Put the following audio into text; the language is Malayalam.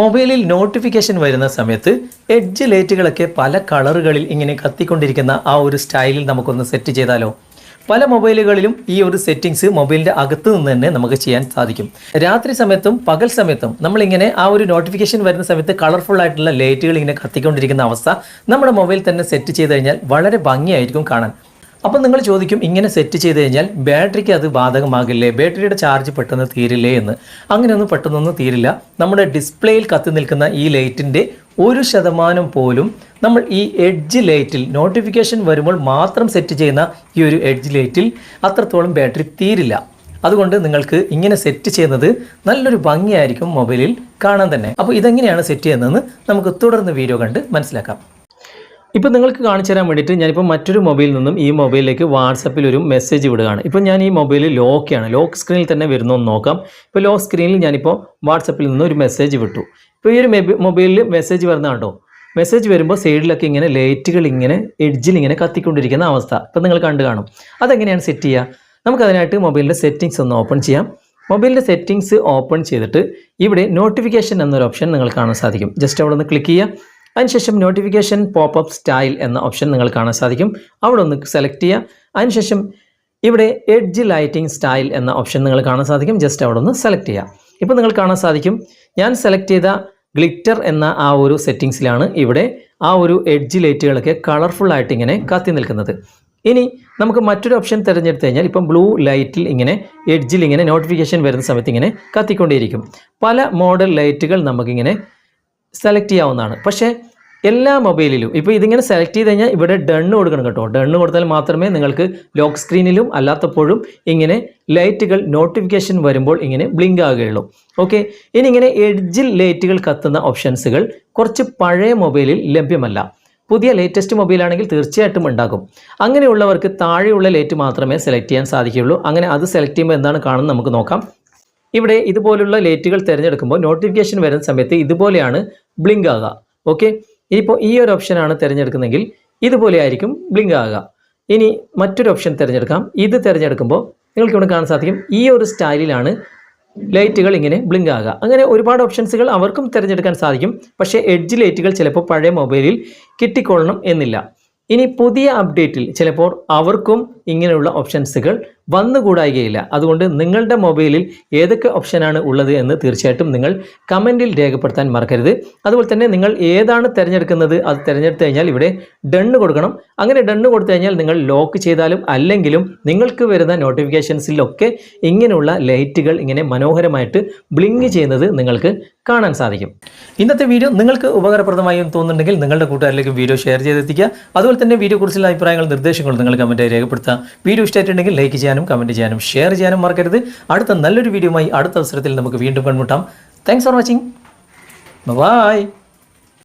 മൊബൈലിൽ നോട്ടിഫിക്കേഷൻ വരുന്ന സമയത്ത് എഡ്ജ് ലൈറ്റുകളൊക്കെ പല കളറുകളിൽ ഇങ്ങനെ കത്തിക്കൊണ്ടിരിക്കുന്ന ആ ഒരു സ്റ്റൈലിൽ നമുക്കൊന്ന് സെറ്റ് ചെയ്താലോ? പല മൊബൈലുകളിലും ഈ ഒരു സെറ്റിംഗ്സ് മൊബൈലിന്റെ അകത്ത് നിന്ന് തന്നെ നമുക്ക് ചെയ്യാൻ സാധിക്കും. രാത്രി സമയത്തും പകൽ സമയത്തും നമ്മളിങ്ങനെ ആ ഒരു നോട്ടിഫിക്കേഷൻ വരുന്ന സമയത്ത് കളർഫുൾ ആയിട്ടുള്ള ലൈറ്റുകൾ ഇങ്ങനെ കത്തിക്കൊണ്ടിരിക്കുന്ന അവസ്ഥ നമ്മുടെ മൊബൈൽ തന്നെ സെറ്റ് ചെയ്ത് കഴിഞ്ഞാൽ വളരെ ഭംഗിയായിരിക്കും കാണാൻ. അപ്പം നിങ്ങൾ ചോദിക്കും ഇങ്ങനെ സെറ്റ് ചെയ്ത് കഴിഞ്ഞാൽ ബാറ്ററിക്ക് അത് ബാധകമാകില്ലേ? ബാറ്ററിയുടെ ചാർജ് പെട്ടെന്ന് തീരില്ലേ എന്ന്. അങ്ങനെയൊന്നും പെട്ടെന്നൊന്നും തീരില്ല. നമ്മുടെ ഡിസ്പ്ലേയിൽ കത്തി നിൽക്കുന്ന ഈ ലൈറ്റിന്റെ ഒരു ശതമാനം പോലും നമ്മൾ ഈ എഡ്ജ് ലൈറ്റിൽ നോട്ടിഫിക്കേഷൻ വരുമ്പോൾ മാത്രം സെറ്റ് ചെയ്യുന്ന ഈ ഒരു എഡ്ജ് ലൈറ്റിൽ അത്രത്തോളം ബാറ്ററി തീരില്ല. അതുകൊണ്ട് നിങ്ങൾക്ക് ഇങ്ങനെ സെറ്റ് ചെയ്യുന്നത് നല്ലൊരു ഭംഗിയായിരിക്കും മൊബൈലിൽ കാണാൻ തന്നെ. അപ്പോൾ ഇതെങ്ങനെയാണ് സെറ്റ് ചെയ്യുന്നതെന്ന് നമുക്ക് തുടർന്ന് വീഡിയോ കണ്ട് മനസ്സിലാക്കാം. ഇപ്പോൾ നിങ്ങൾക്ക് കാണിച്ചു തരാൻ വേണ്ടിയിട്ട് ഞാനിപ്പോൾ മറ്റൊരു മൊബൈലിൽ നിന്നും ഈ മൊബൈലിലേക്ക് വാട്സപ്പിൽ ഒരു മെസ്സേജ് വിടുകയാണ്. ഇപ്പോൾ ഞാൻ ഈ മൊബൈൽ ലോക്കാണ് ലോക്ക് സ്ക്രീനിൽ തന്നെ വരുന്നു എന്ന് നോക്കാം. ഇപ്പോൾ ലോക്ക് സ്ക്രീനിൽ ഞാനിപ്പോൾ വാട്സപ്പിൽ നിന്ന് ഒരു മെസ്സേജ് വിട്ടു. ഇപ്പോൾ ഈ ഒരു മൊബൈലിൽ മെസ്സേജ് വരുന്നതാണ്ടോ മെസ്സേജ് വരുമ്പോൾ സൈഡിലൊക്കെ ഇങ്ങനെ ലൈറ്റുകൾ ഇങ്ങനെ എഡ്ജിൽ ഇങ്ങനെ കത്തിക്കൊണ്ടിരിക്കുന്ന അവസ്ഥ. ഇപ്പം നിങ്ങൾ കണ്ടു കാണും. അതെങ്ങനെയാണ് സെറ്റ് ചെയ്യുക? നമുക്കതിനായിട്ട് മൊബൈലിന്റെ സെറ്റിങ്സ് ഒന്ന് ഓപ്പൺ ചെയ്യാം. മൊബൈലിന്റെ സെറ്റിങ്സ് ഓപ്പൺ ചെയ്തിട്ട് ഇവിടെ നോട്ടിഫിക്കേഷൻ എന്നൊരു ഓപ്ഷൻ നിങ്ങൾ കാണാൻ സാധിക്കും. ജസ്റ്റ് അവിടെ ഒന്ന് ക്ലിക്ക് ചെയ്യുക. അതിനുശേഷം നോട്ടിഫിക്കേഷൻ പോപ്പ് സ്റ്റൈൽ എന്ന ഓപ്ഷൻ നിങ്ങൾ കാണാൻ സാധിക്കും. അവിടെ ഒന്ന് സെലക്ട് ചെയ്യുക. അതിനുശേഷം ഇവിടെ എഡ്ജ് ലൈറ്റിംഗ് സ്റ്റൈൽ എന്ന ഓപ്ഷൻ നിങ്ങൾ കാണാൻ സാധിക്കും. ജസ്റ്റ് അവിടെ ഒന്ന് സെലക്ട് ചെയ്യുക. ഇപ്പോൾ നിങ്ങൾ കാണാൻ സാധിക്കും. ഞാൻ സെലക്ട് ചെയ്ത ഗ്ലിറ്റർ എന്ന ആ ഒരു സെറ്റിങ്സിലാണ് ഇവിടെ ആ ഒരു എഡ്ജ് ലൈറ്റുകളൊക്കെ കളർഫുൾ ആയിട്ട് ഇങ്ങനെ കത്തി നിൽക്കുന്നത്. ഇനി നമുക്ക് മറ്റൊരു ഓപ്ഷൻ തിരഞ്ഞെടുത്ത് കഴിഞ്ഞാൽ ഇപ്പം ബ്ലൂ ലൈറ്റിൽ ഇങ്ങനെ എഡ്ജിൽ ഇങ്ങനെ നോട്ടിഫിക്കേഷൻ വരുന്ന സമയത്ത് ഇങ്ങനെ കത്തിക്കൊണ്ടേയിരിക്കും. പല മോഡൽ ലൈറ്റുകൾ നമുക്കിങ്ങനെ സെലക്ട് ചെയ്യാവുന്നതാണ്. പക്ഷേ എല്ലാ മൊബൈലിലും ഇപ്പോൾ ഇതിങ്ങനെ സെലക്ട് ചെയ്ത് കഴിഞ്ഞാൽ ഇവിടെ ഡണ്ണ് കൊടുക്കണം കേട്ടോ. ഡണ്ണ് കൊടുത്താൽ മാത്രമേ നിങ്ങൾക്ക് ലോക്ക് സ്ക്രീനിലും അല്ലാത്തപ്പോഴും ഇങ്ങനെ ലൈറ്റുകൾ നോട്ടിഫിക്കേഷൻ വരുമ്പോൾ ഇങ്ങനെ ബ്ലിങ്ക് ആകുകയുള്ളൂ. ഓക്കെ ഇനി ഇങ്ങനെ എഡ്ജിൽ ലൈറ്റുകൾ കത്തുന്ന ഓപ്ഷൻസുകൾ കുറച്ച് പഴയ മൊബൈലിൽ ലഭ്യമല്ല. പുതിയ ലേറ്റസ്റ്റ് മൊബൈലാണെങ്കിൽ തീർച്ചയായിട്ടും ഉണ്ടാകും. അങ്ങനെയുള്ളവർക്ക് താഴെയുള്ള ലൈറ്റ് മാത്രമേ സെലക്ട് ചെയ്യാൻ സാധിക്കുകയുള്ളൂ. അങ്ങനെ അത് സെലക്ട് ചെയ്യുമ്പോൾ എന്താണ് കാണുന്നത് നമുക്ക് നോക്കാം. ഇവിടെ ഇതുപോലുള്ള ലൈറ്റുകൾ തിരഞ്ഞെടുക്കുമ്പോൾ നോട്ടിഫിക്കേഷൻ വരുന്ന സമയത്ത് ഇതുപോലെയാണ് ബ്ലിങ്ക് ആകുക ഓക്കെ ഇനിയിപ്പോൾ ഈ ഒരു ഓപ്ഷൻ ആണ് തിരഞ്ഞെടുക്കുന്നതെങ്കിൽ ഇതുപോലെ ആയിരിക്കും ബ്ലിങ്ക് ആകുക ഇനി മറ്റൊരു ഓപ്ഷൻ തിരഞ്ഞെടുക്കാം. ഇത് തിരഞ്ഞെടുക്കുമ്പോൾ നിങ്ങൾക്ക് ഇവിടെ കാണാൻ സാധിക്കും ഈ ഒരു സ്റ്റൈലിലാണ് ലൈറ്റുകൾ ഇങ്ങനെ ബ്ലിങ്ക് ആകുക അങ്ങനെ ഒരുപാട് ഓപ്ഷൻസുകൾ അവർക്കും തിരഞ്ഞെടുക്കാൻ സാധിക്കും. പക്ഷേ എഡ്ജ് ലൈറ്റുകൾ ചിലപ്പോൾ പഴയ മൊബൈലിൽ കിട്ടിക്കൊള്ളണം എന്നില്ല. ഇനി പുതിയ അപ്ഡേറ്റിൽ ചിലപ്പോൾ അവർക്കും ഇങ്ങനെയുള്ള ഓപ്ഷൻസുകൾ വന്നുകൂടായികയില്ല അതുകൊണ്ട് നിങ്ങളുടെ മൊബൈലിൽ ഏതൊക്കെ ഓപ്ഷനാണ് ഉള്ളത് എന്ന് തീർച്ചയായിട്ടും നിങ്ങൾ കമന്റിൽ രേഖപ്പെടുത്താൻ മറക്കരുത്. അതുപോലെ തന്നെ നിങ്ങൾ ഏതാണ് തിരഞ്ഞെടുക്കുന്നത് അത് തിരഞ്ഞെടുത്ത് കഴിഞ്ഞാൽ ഇവിടെ ഡണ്ണ് കൊടുക്കണം. അങ്ങനെ ഡണ്ണ് കൊടുത്തു കഴിഞ്ഞാൽ നിങ്ങൾ ലോക്ക് ചെയ്താലും അല്ലെങ്കിലും നിങ്ങൾക്ക് വരുന്ന നോട്ടിഫിക്കേഷൻസിലൊക്കെ ഇങ്ങനെയുള്ള ലൈറ്റുകൾ ഇങ്ങനെ മനോഹരമായിട്ട് ബ്ലിങ്ക് ചെയ്യുന്നത് നിങ്ങൾക്ക് കാണാൻ സാധിക്കും. ഇന്നത്തെ വീഡിയോ നിങ്ങൾക്ക് ഉപകാരപ്രദമായി തോന്നുന്നുണ്ടെങ്കിൽ നിങ്ങളുടെ കൂട്ടുകാരിലേക്ക് വീഡിയോ ഷെയർ ചെയ്തെത്തിക്കുക. അതുപോലെ തന്നെ വീഡിയോ കുറിച്ചുള്ള അഭിപ്രായങ്ങൾ നിർദ്ദേശങ്ങൾ നിങ്ങൾ കമന്റായി രേഖപ്പെടുത്തുക. വീഡിയോ ഇഷ്ടമായിട്ടുണ്ടെങ്കിൽ ലൈക്ക് ചെയ്യാനും കമന്റ് ചെയ്യാനും ഷെയർ ചെയ്യാനും മറക്കരുത്. അടുത്ത നല്ലൊരു വീഡിയോയുമായി അടുത്ത അവസരത്തിൽ നമുക്ക് വീണ്ടും കണ്ടുമുട്ടാം. Thanks for watching bye